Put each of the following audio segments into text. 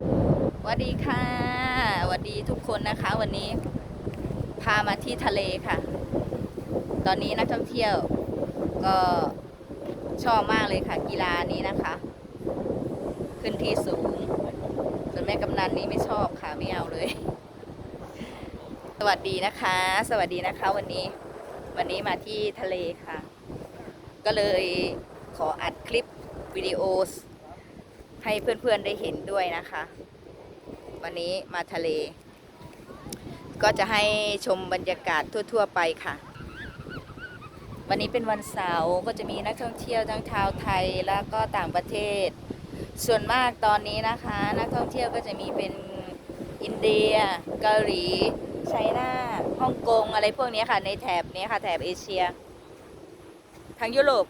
สวัสดีค่ะสวัสดีทุกคนนะคะ วันนี้พามาที่ทะเลค่ะ ตอนนี้นักท่องเที่ยวก็ชอบมากเลยค่ะ กีฬานี้นะคะ ขึ้นที่สูงส่วนแม่กำนันนี้ไม่ชอบค่ะไม่เอาเลย สวัสดีนะคะ สวัสดีนะคะ วันนี้ วันนี้มาที่ทะเลค่ะ ก็เลยขออัดคลิปวิดีโอ ให้เพื่อนๆได้เห็นด้วยนะคะ วันนี้มาทะเล ก็จะให้ชมบรรยากาศทั่ว ๆ ไปค่ะ วันนี้เป็นวันเสาร์ก็จะมีนักท่องเที่ยวทั้งชาวไทยแล้วก็ต่างประเทศ ส่วนมากตอนนี้นะคะ นักท่องเที่ยวก็จะมีเป็นอินเดีย เกาหลีไชน่าฮ่องกงอะไรพวกนี้ค่ะในแถบนี้ค่ะแถบเอเชียทางยุโรป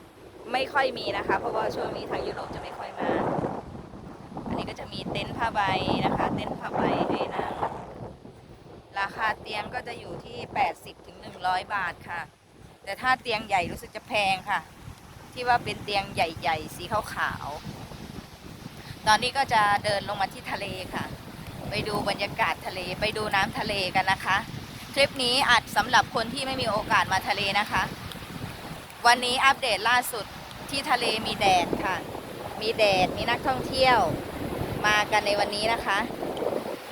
ไม่ค่อยมีนะคะ เพราะว่าช่วงนี้ทางยุโรปจะไม่ค่อยมา เต็นท์ผ้าใบนะคะ เต็นท์ผ้าใบให้นั่งราคาเตียงก็จะอยู่ที่ 80ถึง100 บาทค่ะ แต่ถ้าเตียงใหญ่รู้สึกจะแพงค่ะ ที่ว่าเป็นเตียงใหญ่ๆ สีขาวๆตอนนี้ก็จะเดินลงมาที่ทะเลค่ะ ไปดูบรรยากาศทะเลไปดูน้ำทะเลกันนะคะ คลิปนี้อาจสำหรับคนที่ไม่มีโอกาสมาทะเลนะคะ วันนี้อัปเดตล่าสุดที่ทะเลมีแดดค่ะ มีแดดมีนักท่องเที่ยว มากันในวันนี้นะคะ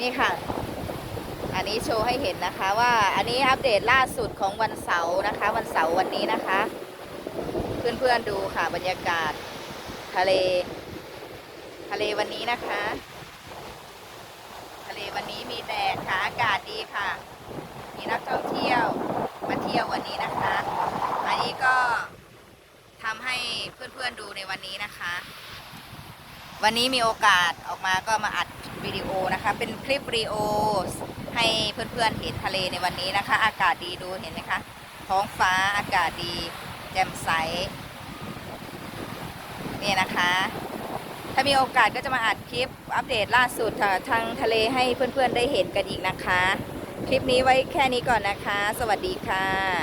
นี่ค่ะ อันนี้โชว์ให้เห็นนะคะว่าอันนี้อัปเดตล่าสุดของวันเสาร์นะคะ วันเสาร์วันนี้นะคะ เพื่อนๆดูค่ะบรรยากาศ ทะเล ทะเลวันนี้นะคะ ทะเลวันนี้มีแดดค่ะอากาศดีค่ะ มีนักท่องเที่ยวมาเที่ยววันนี้นะคะ อันนี้ก็ทำให้เพื่อนๆดูในวันนี้นะคะ วันนี้มีโอกาสออกมาก็มาอัดวิดีโอนะคะ เป็นคลิปวิดีโอให้เพื่อนๆเห็นทะเลในวันนี้นะคะ อากาศดีดูเห็นไหมคะ ท้องฟ้าอากาศดี แจ่มใสนี่นะคะ ถ้ามีโอกาสก็จะมาอัดคลิปอัปเดตล่าสุดทางทะเลให้เพื่อนๆได้เห็นกันอีกนะคะ คลิปนี้ไว้แค่นี้ก่อนนะคะ สวัสดีค่ะ